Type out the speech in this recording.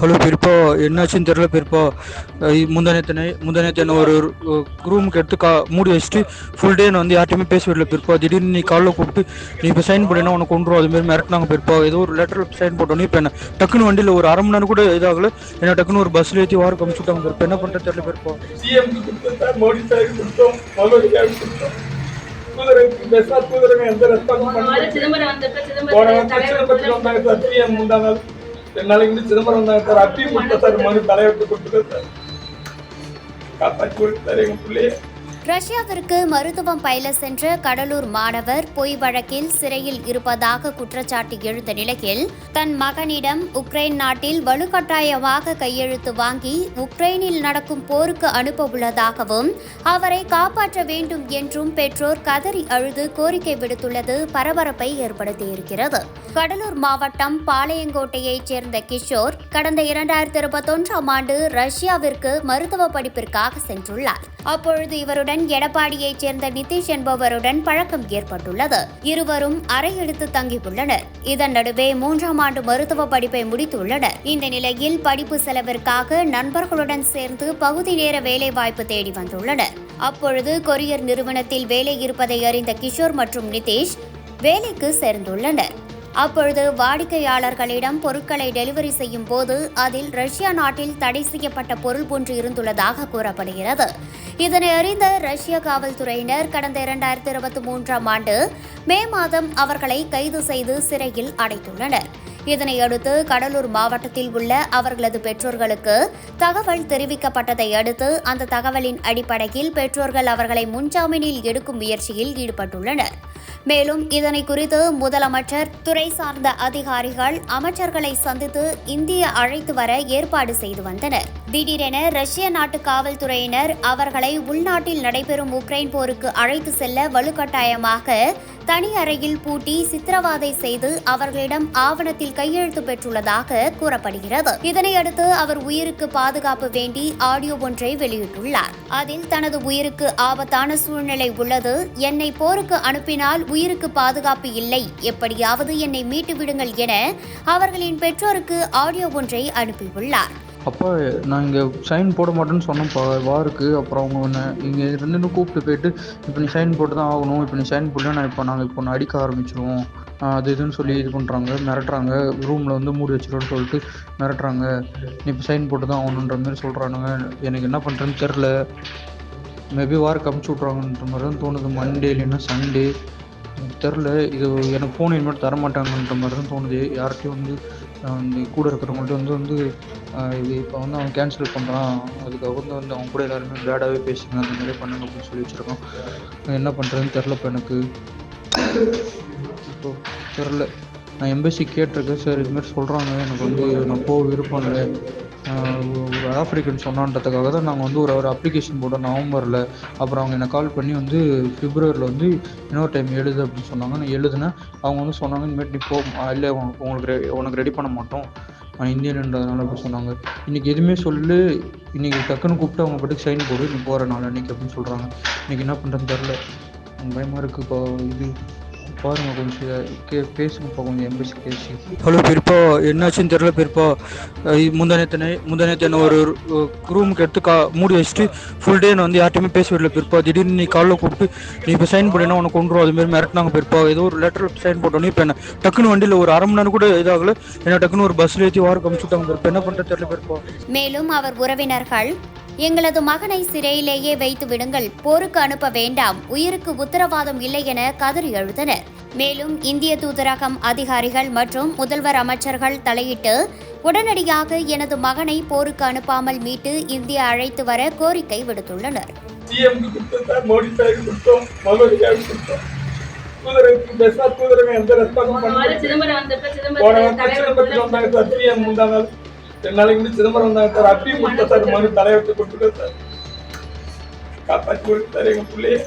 Hello பெரியப்பா என்னாச்சுன்னு தெரியல பெரியப்பா முந்தானத்தனை முந்தானத்தனை ஒரு ரூமுக்கு எடுத்து கா மூடி வச்சுட்டு ஃபுல் டே நான் வந்து யார்ட்டையுமே பேச விடல பெரியப்பா திடீர்னு நீ காலைல கூப்பிட்டு நீ இப்போ சைன் பண்ணினா உனக்கு கொண்டுரும். அதுமாரி மிரட்டினாங்க பெரியப்பா ஏதோ ஒரு லெட்டர் சைன் போட்டோன்னே இப்போ என்ன டக்குன்னு வண்டியில் ஒரு அரை மணி நேரம் கூட இதாகல. என்ன டக்குன்னு ஒரு பஸ்ஸில் ஏற்றி வாரம் கமிச்சுட்டாங்க பெரியப்பா என்ன பண்ணுறது தெரியல வாரம் சிதம்பரம் வந்தப்ப போன ரெண்டு நாளைக்கு முன்னாடி சிதம்பரம் வந்தாங்க சார் அப்பயும் கொடுத்தேன் சார் மனு தலைவர்கிட்ட கொடுத்துட்டேன் சார் காப்பாற்றி கொடுத்து சார் எங்கள் பிள்ளைய. ரஷ்யாவிற்கு மருத்துவம் பயில சென்ற கடலூர் மாணவர் பொய் வழக்கில் சிறையில் இருப்பதாக குற்றச்சாட்டு எழுந்த நிலையில் தன் மகனிடம் உக்ரைன் நாட்டில் வலுக்கட்டாயமாக கையெழுத்து வாங்கி உக்ரைனில் நடக்கும் போருக்கு அனுப்ப உள்ளதாகவும் அவரை காப்பாற்ற வேண்டும் என்றும் பெற்றோர் கதறி அழுது கோரிக்கை விடுத்துள்ளது பரபரப்பை ஏற்படுத்தியிருக்கிறது. கடலூர் மாவட்டம் பாளையங்கோட்டையைச் சேர்ந்த கிஷோர் கடந்த இரண்டாயிரத்தி இருபத்தொன்றாம் ஆண்டு ரஷ்யாவிற்கு மருத்துவ படிப்பிற்காக சென்றுள்ளார். அப்பொழுது இவருடன் எடப்பாடியைச் சேர்ந்த நிதிஷ் என்பவருடன் பழக்கம் ஏற்பட்டுள்ளது. இருவரும் அறையெடுத்து தங்கியுள்ளனர். இதன் நடுவே மூன்றாம் ஆண்டு மருத்துவ படிப்பை முடித்துள்ளனர். இந்த நிலையில் படிப்பு செலவிற்காக நண்பர்களுடன் சேர்ந்து பகுதி நேர வேலைவாய்ப்பு தேடி வந்துள்ளனர். அப்பொழுது கொரியர் நிறுவனத்தில் வேலை இருப்பதை அறிந்த கிஷோர் மற்றும் நிதிஷ் வேலைக்கு சேர்ந்துள்ளனர். அப்பொழுது வாடிக்கையாளர்களிடம் பொருட்களை டெலிவரி செய்யும் போது அதில் ரஷ்யா நாட்டில் தடை செய்யப்பட்ட பொருள் ஒன்று இருந்துள்ளதாக கூறப்படுகிறது. இதனை அறிந்த ரஷ்ய காவல்துறையினர் கடந்த இரண்டாயிரத்தி இருபத்தி மூன்றாம் ஆண்டு மே மாதம் அவர்களை கைது செய்து சிறையில் அடைத்துள்ளனர். இதனையடுத்து கடலூர் மாவட்டத்தில் உள்ள அவர்களது பெற்றோர்களுக்கு தகவல் தெரிவிக்கப்பட்டதை அடுத்து அந்த தகவலின் அடிப்படையில் பெற்றோர்கள் அவர்களை முன்ஜாமீனில் எடுக்கும் முயற்சியில் ஈடுபட்டுள்ளனர். மேலும் இதனை குறித்து முதலமைச்சர் துறை சார்ந்த அதிகாரிகள் அமைச்சர்களை சந்தித்து இந்திய அழைத்து வர ஏற்பாடு செய்து வந்தனர். திடீரென ரஷ்ய நாட்டு காவல்துறையினர் அவர்களை உள்நாட்டில் நடைபெறும் உக்ரைன் போருக்கு அழைத்து செல்ல வலுக்கட்டாயமாக தனி அறையில் பூட்டி சித்திரவாதை செய்து அவர்களிடம் ஆவணத்தில் கையெழுத்து பெற்றுள்ளதாக கூறப்படுகிறது. இதனையடுத்து அவர் உயிருக்கு பாதுகாப்பு வேண்டி ஆடியோ ஒன்றை வெளியிட்டுள்ளார். அதில் தனது உயிருக்கு ஆபத்தான சூழ்நிலை உள்ளது. என்னை போருக்கு அனுப்பினால் உயிருக்கு பாதுகாப்பு இல்லை. எப்படியாவது என்னை மீட்டு விடுங்கள் என அவர்களின் பெற்றோருக்கு ஆடியோ ஒன்றை அனுப்பியுள்ளார். அப்பா நான் இங்கே சைன் போட மாட்டேன்னு சொன்னேன்ப்பா வாருக்கு அப்புறம் அவங்க ஒன்று இங்கே ரெண்டு கூப்பிட்டு போயிட்டு இப்போ நீ சைன் போட்டு தான் ஆகணும். இப்போ நீ சைன் போடல நான் இப்போ நாங்கள் இப்போ நான் அடிக்க ஆரம்பிச்சிருவோம். அது இதுன்னு சொல்லி இது பண்ணுறாங்க மிரட்டுறாங்க. ரூமில் வந்து மூடி வச்சிருவோன்னு சொல்லிட்டு மிரட்டுறாங்க. நீ இப்போ சைன் போட்டு தான் ஆகணுன்ற மாதிரி சொல்கிறானுங்க எனக்கு என்ன பண்ணுறேன்னு தெரில மேபி வாருக்கு அமுச்சு விட்றாங்கன்ற மாதிரி தான் தோணுது. மண்டே இல்லைன்னா சண்டே தெரில. இது எனக்கு ஃபோன் இனிமேல் தர மாட்டாங்கன்ற மாதிரி தான் தோணுது. யார்கிட்டையும் வந்து இந்த கூட இருக்கிறவங்கள்ட்ட வந்து வந்து இது இப்போ வந்து அவன் கேன்சல் பண்ணுறான் அதுக்காக வந்து வந்து அவங்க கூட எல்லாருமே பேடாகவே பேசுங்க அந்த மாதிரி பண்ணுங்க அப்படின்னு சொல்லி வச்சுருக்கான். என்ன பண்ணுறதுன்னு தெரில இப்போ எனக்கு. இப்போ தெரில. நான் எம்பசி கேட்டிருக்கேன் சார் இதுமாரி சொல்கிறாங்க எனக்கு வந்து நான் போக விருப்பம் இல்லை. ஒரு ஆஃப்ரிக்கன் சொன்னான்றதுக்காக தான் நாங்கள் வந்து ஒரு ஒரு அப்ளிகேஷன் போட்டோம் நவம்பரில். அப்புறம் அவங்க என்னை கால் பண்ணி வந்து பிப்ரவரியில் வந்து இன்னொரு டைம் எழுது அப்படின்னு சொன்னாங்க. நான் எழுதுனேன். அவங்க வந்து சொன்னாங்க இனிமேட்டு நீ போ. இல்லை உனக்கு உங்களுக்கு ரெ- உனக்கு ரெடி பண்ண மாட்டோம். நான் இந்தியன்றதுனால அப்படி சொன்னாங்க. இன்றைக்கி எதுவுமே சொல்லு இன்றைக்கி டக்குன்னு கூப்பிட்டு அவங்க பாட்டுக்கு சைன் போடு. நீ போகிற நாள் அன்றைக்கி அப்படின்னு சொல்கிறாங்க இன்றைக்கி என்ன பண்ணுறதுன்னு தெரில பயமாக இருக்குது இப்போ இது. பாருங்கள் கொஞ்சம் கே பேசுங்கப்பா கொஞ்சம் எம்பசி பேசி ஹலோ பெரியப்பா என்னாச்சுன்னு தெரியல பெரியப்பா முந்தானத்தனை முந்தானத்தனை ஒரு ரூமுக்கு எடுத்து கா மூடி வச்சுட்டு ஃபுல் டே நான் வந்து யார்ட்டையுமே பேச விடல பெரியப்பா திடீர்னு நீ காலைல கூப்பிட்டு நீ இப்போ சைன் பண்ணினா உனக்கு கொண்டுரும் அதுமாரி மிரட்டினாங்க பெரியப்பா ஏதோ ஒரு லெட்டர் சைன் போட்டோன்னே இப்போ என்ன டக்குன்னு வண்டியில் ஒரு அரை மணி நேரம் கூட இதாகல. என்ன டக்குன்னு ஒரு பஸ்ஸில் ஏற்றி வாரம் கமிச்சுட்டாங்க பெரியப்பா என்ன பண்ணுறது தெரியல பெரியப்பா மேலும் அவர் உறவினர்கள் எங்களது மகனை சிறையிலேயே வைத்து விடுங்கள். போருக்கு அனுப்ப வேண்டாம். உயிருக்கு உத்தரவாதம் இல்லை என கதறி எழுந்தனர் மேலும் இந்திய தூதரகம் அதிகாரிகள் மற்றும் முதல்வர் அமைச்சர்கள் தலையிட்டு உடனடியாக எனது மகனை போருக்கு அனுப்பாமல் மீட்டு இந்தியா அழைத்து வர கோரிக்கை விடுத்துள்ளனர். வாரம் சிதம்பரம் ரெண்டு நாளைக்கு முன்னாடி சிதம்பரம் தான் சார். அப்பயும் கொடுத்தா சார். மனு தலைவர்கிட்ட கொடுத்துருக்கேன் சார். காப்பாற்றி கொடுத்து எங்கள் பிள்ளைய.